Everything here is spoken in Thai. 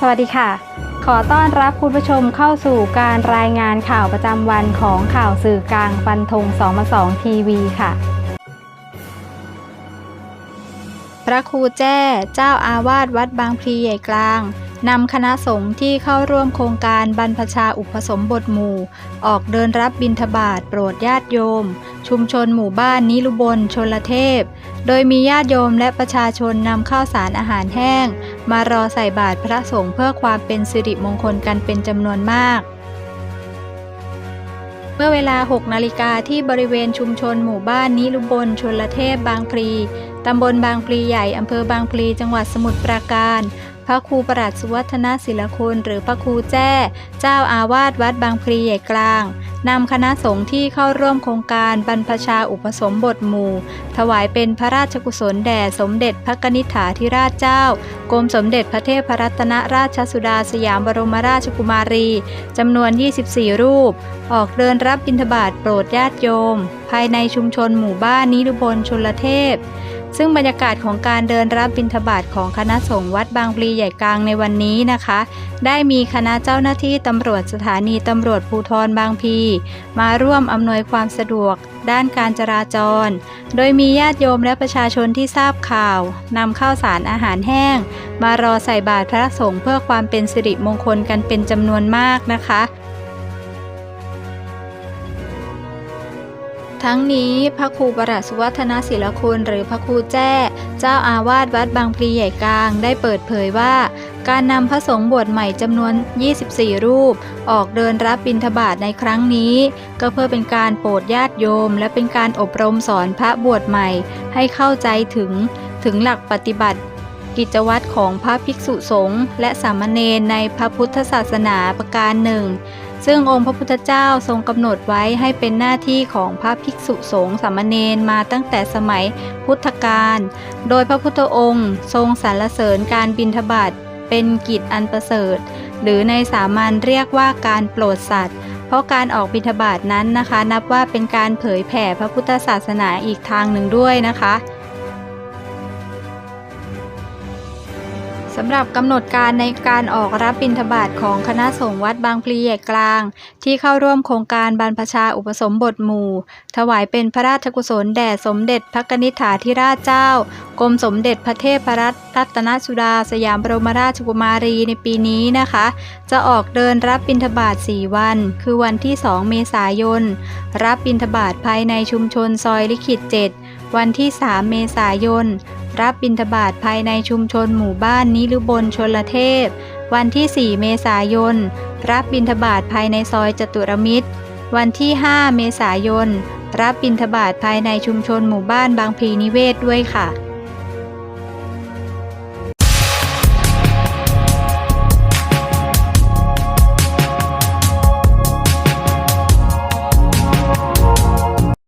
สวัสดีค่ะ ขอต้อนรับคุณผู้ชมเข้าสู่การรายงานข่าวประจำวันของข่าวสื่อกลางฟันธง2มา2ทีวีค่ะ พระครูแจ้เจ้าอาวาสวัดบางพลีใหญ่กลางนำคณะสงฆ์ที่เข้าร่วมโครงการบรรพชาอุปสมบทหมู่ ออกเดินรับบิณฑบาตโปรดญาติโยม ชุมชนหมู่บ้านนิรุบลชนละเทพ โดยมีญาติโยมและประชาชนนำข้าวสารอาหารแห้ง มารอใส่บาตรพระสงฆ์เพื่อความเป็นสิริมงคลกันเป็นจำนวนมาก เมื่อเวลา 6 นาฬิกาที่บริเวณชุมชนหมู่บ้านนิลุบลชนละเทพบางพลีตำบลบางพลีใหญ่อำเภอบางพลีจังหวัดสมุทรปราการ พระครูประหลัดสุวัฒนศิลคุณหรือพระครูแจ้ เจ้าอาวาสวัดบางพลีใหญ่กลางนำคณะสงฆ์ที่เข้าร่วมโครงการบรรพชาอุปสมบทหมู่ ถวายเป็นพระราชกุศลแด่สมเด็จพระกนิษฐาธิราชเจ้ากรมสมเด็จพระเทพรัตนราชสุดาสยามบรมราชกุมารีจำนวน 24 รูป ออกเดินรับบิณฑบาตโปรดญาติโยม ภายในชุมชนหมู่บ้านนิรุบลชนละเทพ ซึ่งบรรยากาศของการเดินรับบิณฑบาตของคณะสงฆ์วัดบางพลีใหญ่กลางในวันนี้นะคะ ได้มีคณะเจ้าหน้าที่ตำรวจสถานีตำรวจภูธรบางพลีมาร่วมอำนวยความสะดวก ด้านการจราจร โดยมีญาติโยมและประชาชนที่ทราบข่าวนำข้าวสารอาหารแห้ง มารอใส่บาตรพระสงฆ์เพื่อความเป็นสิริมงคลกันเป็นจำนวนมากนะคะ ทั้งนี้พระครูประหลัดสุวัฒนศิลคุณหรือพระครูแจ้ เจ้าอาวาสวัดบางพลีใหญ่กลางได้เปิดเผยว่า การนำพระสงฆ์บวชใหม่จำนวน 24 รูป ออกเดินรับบิณฑบาตในครั้งนี้ ก็เพื่อเป็นการโปรดญาติโยม และเป็นการอบรมสอนพระบวชใหม่ ให้เข้าใจถึงถึงหลักปฏิบัติ กิจวัตรของพระภิกษุสงฆ์และสามเณรในพระพุทธศาสนาประการหนึ่ง ซึ่งองค์พระพุทธเจ้าทรงกำหนดไว้ให้เป็นหน้าที่ของพระภิกษุสงฆ์สามเณรมาตั้งแต่สมัยพุทธกาล โดยพระพุทธองค์ทรงสรรเสริญการบิณฑบาตเป็นกิจอันประเสริฐ หรือในสามัญเรียกว่าการโปรดสัตว์ เพราะการออกบิณฑบาตนั้นนะคะ นับว่าเป็นการเผยแผ่พระพุทธศาสนาอีกทางหนึ่งด้วยนะคะ สำหรับกำหนดการในการออกรับบิณฑบาตของคณะสงฆ์วัดบางพลีใหญ่กลาง ที่เข้าร่วมโครงการบรรพชาอุปสมบทหมู่ ถวายเป็นพระราชกุศลแด่สมเด็จพระกนิษฐาธิราชเจ้า กรมสมเด็จพระเทพรัตนสุดาสยามบรมราชกุมารีในปีนี้นะคะ จะออกเดินรับบิณฑบาต 4 วัน คือวันที่ 2 เมษายน รับบิณฑบาตภายในชุมชนซอยลิขิต 7 วันที่ 3 เมษายน รับบิณฑบาตภายในชุมชนหมู่บ้านนิรุบลชนละเทพ วันที่ 4 เมษายน รับบิณฑบาตภายในซอยจตุรมิตร วันที่ 5 เมษายน รับบิณฑบาตภายในชุมชนหมู่บ้านบางพลีนิเวศด้วยค่ะ